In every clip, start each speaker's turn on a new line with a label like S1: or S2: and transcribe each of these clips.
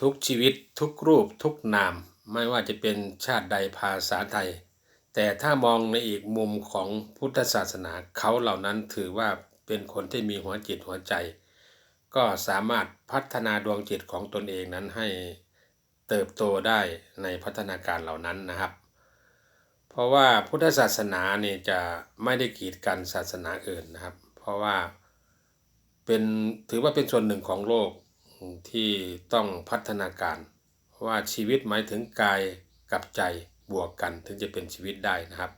S1: ทุกชีวิตทุกรูปทุกนาม ไม่ว่าจะเป็นชาติใดภาษาไทย แต่ถ้ามองในอีกมุมของพุทธศาสนาเขาเหล่านั้นถือว่าเป็นคนที่มีหัวจิตหัวใจ ก็สามารถพัฒนาดวงจิตของตนเองนั้นให้เติบโตได้ในพัฒนาการเหล่านั้นนะครับ เพราะว่าพุทธศาสนาเนี่ยจะไม่ได้กีดกันศาสนาอื่นนะครับ เพราะว่าเป็นถือว่าเป็นส่วนหนึ่งของโลก ที่ต้องพัฒนาการว่าชีวิตหมายถึงกายกับใจบวกกันถึงจะเป็นชีวิตได้นะครับ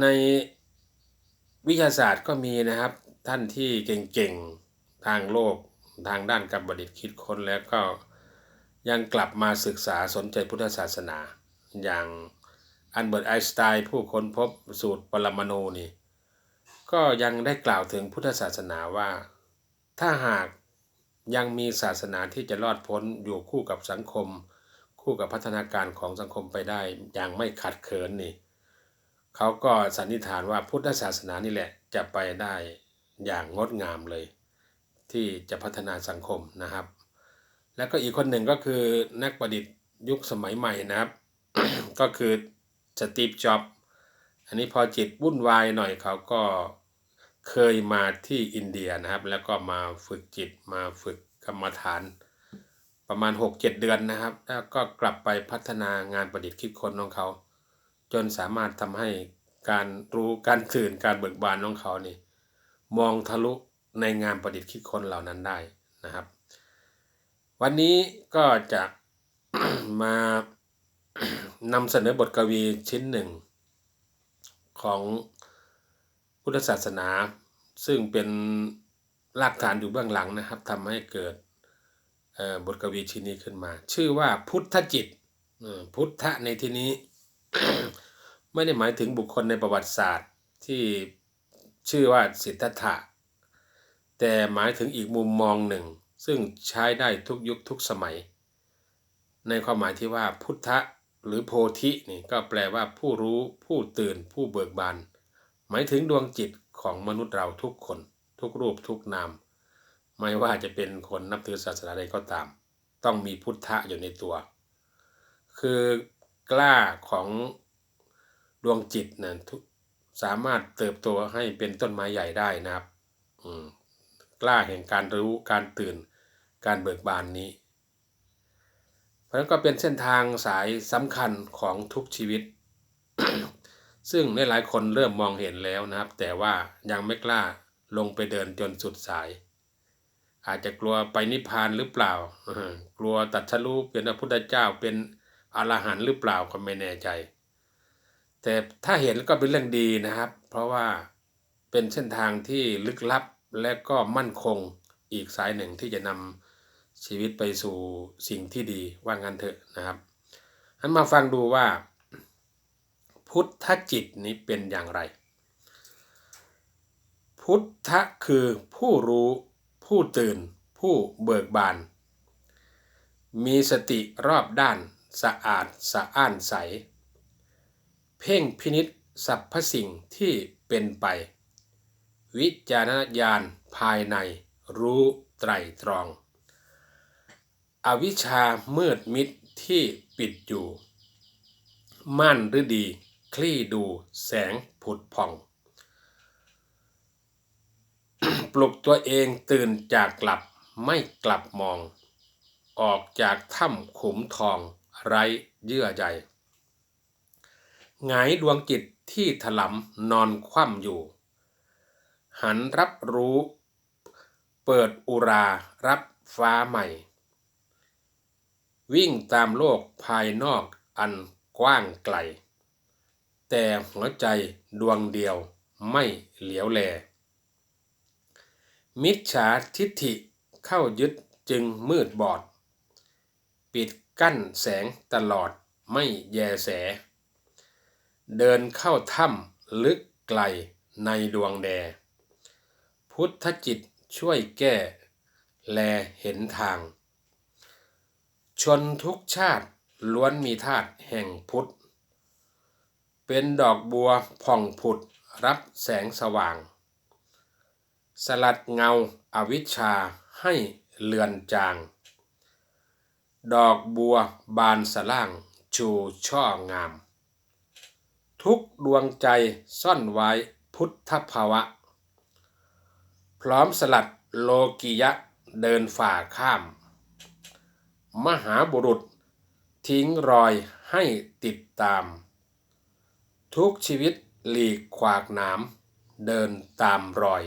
S1: ในวิทยาศาสตร์ก็มีนะครับท่านที่เก่งๆทางโลกทางด้านการประดิษฐ์คิดค้นแล้วก็ยังกลับมาศึกษาสนใจพุทธศาสนา อย่างอันเบิร์ตไอน์สไตน์ผู้ค้นพบสูตรปรมาณูนี่ก็ยังได้กล่าวถึงพุทธศาสนาว่า ถ้าหากยังมีศาสนาที่จะรอดพ้นอยู่คู่กับสังคม คู่กับพัฒนาการของสังคมไปได้อย่างไม่ขัดเขินนี่เขาก็สันนิษฐานว่าพุทธศาสนานี่แหละจะไปได้อย่างงดงามเลย ที่จะพัฒนาสังคมนะครับ แล้วก็อีกคนหนึ่งก็คือนักประดิษฐ์ยุคสมัยใหม่นะครับ ก็คือสตีฟจ็อบอันนี้พอจิตวุ่นวายหน่อยเขาก็ เคยมาที่อินเดียนะครับ แล้วก็มาฝึกจิตมาฝึกกรรมฐาน ประมาณ 6-7 เดือนนะครับ แล้วก็กลับไปพัฒนางานประดิษฐ์คิดค้นของเขา จนสามารถทำให้การรู้การตื่นการเบิกบานของเขานี่มองทะลุในงานประดิษฐ์คิดค้นเหล่านั้นได้นะครับ วันนี้ก็จะมานำเสนอบทกวีชิ้นหนึ่งของ พุทธศาสนา ซึ่งเป็นรากฐานอยู่เบื้องหลังนะครับทำให้เกิดบทกวีชิ้นนี้ขึ้นมา ชื่อว่าพุทธจิตพุทธในที่นี้ ไม่ได้หมายถึงบุคคลในประวัติศาสตร์ที่ชื่อว่าสิทธัตถะแต่หมายถึงอีกมุมมองหนึ่ง ซึ่งใช้ได้ทุกยุคทุกสมัย ในความหมายที่ว่าพุทธหรือโพธินี่ก็แปลว่าผู้รู้ผู้ตื่นผู้เบิกบาน หมายถึงดวงจิตของมนุษย์เราทุกคน ทุกรูปทุกนาม ไม่ว่าจะเป็นคนนับถือศาสนาใดก็ตาม ต้องมีพุทธะอยู่ในตัว คือกล้าของดวงจิตนะทุกสามารถเติบโตให้เป็นต้นไม้ใหญ่ได้นะครับกล้าแห่งการรู้การตื่นการเบิกบานนี้ เพราะนั้นก็เป็นเส้นทางสายสำคัญของทุกชีวิต ซึ่งหลายคนเริ่มมองเห็นแล้วนะครับ แต่ว่ายังไม่กล้าลงไปเดินจนสุดสาย อาจจะกลัวไปนิพพานหรือเปล่า กลัวตัดชลูเป็นพระพุทธเจ้าเป็นอรหันต์หรือเปล่าก็ไม่แน่ใจ แต่ถ้าเห็นก็เป็นเรื่องดีนะครับ เพราะว่าเป็นเส้นทางที่ลึกลับและก็มั่นคงอีกสายหนึ่งที่จะนำชีวิตไปสู่สิ่งที่ดีว่างั้นเถอะนะครับ อันมาฟังดูว่า พุทธจิตนี้เป็นอย่างไร พุทธคือผู้รู้ผู้ตื่น ผู้เบิกบาน มีสติรอบด้านสะอาดสะอ้านใส เพ่งพินิษสรรพสิ่งที่เป็นไป วิจารณญาณภายในรู้ไตรตรอง อวิชชามืดมิดที่ปิดอยู่ มั่นหรือดี คลี่ดูแสงผุดผ่อง ปลุกตัวเองตื่นจากกลับไม่กลับมอง ออกจากถ้ำขุมทองไร้เยื่อใยหงายดวงจิตที่ถลำนอนคว่ำอยู่ หันรับรู้ เปิดอุรารับฟ้าใหม่ วิ่งตามโลกภายนอกอันกว้างไกล แต่หัวใจดวงเดียวไม่เหลียวแล มิจฉาทิฏฐิเข้ายึดจึงมืดบอด ปิดกั้นแสงตลอดไม่แยแส เดินเข้าถ้ำลึกไกลในดวงแด พุทธจิตช่วยแก้ แลเห็นทาง ชนทุกชาติล้วนมีธาตุแห่งพุทธ เป็นดอกบัวผ่องผุดรับแสงสว่าง สลัดเงาอาวิชชาให้เลือนจาง ดอกบัวบานสล่างชูช่องาม ทุกดวงใจซ่อนไว้พุทธภาวะ พร้อมสลัดโลกิยะเดินฝ่าข้าม มหาบุรุษทิ้งรอยให้ติดตาม ทุกชีวิตหลีกขวากหนาม เดินตามรอย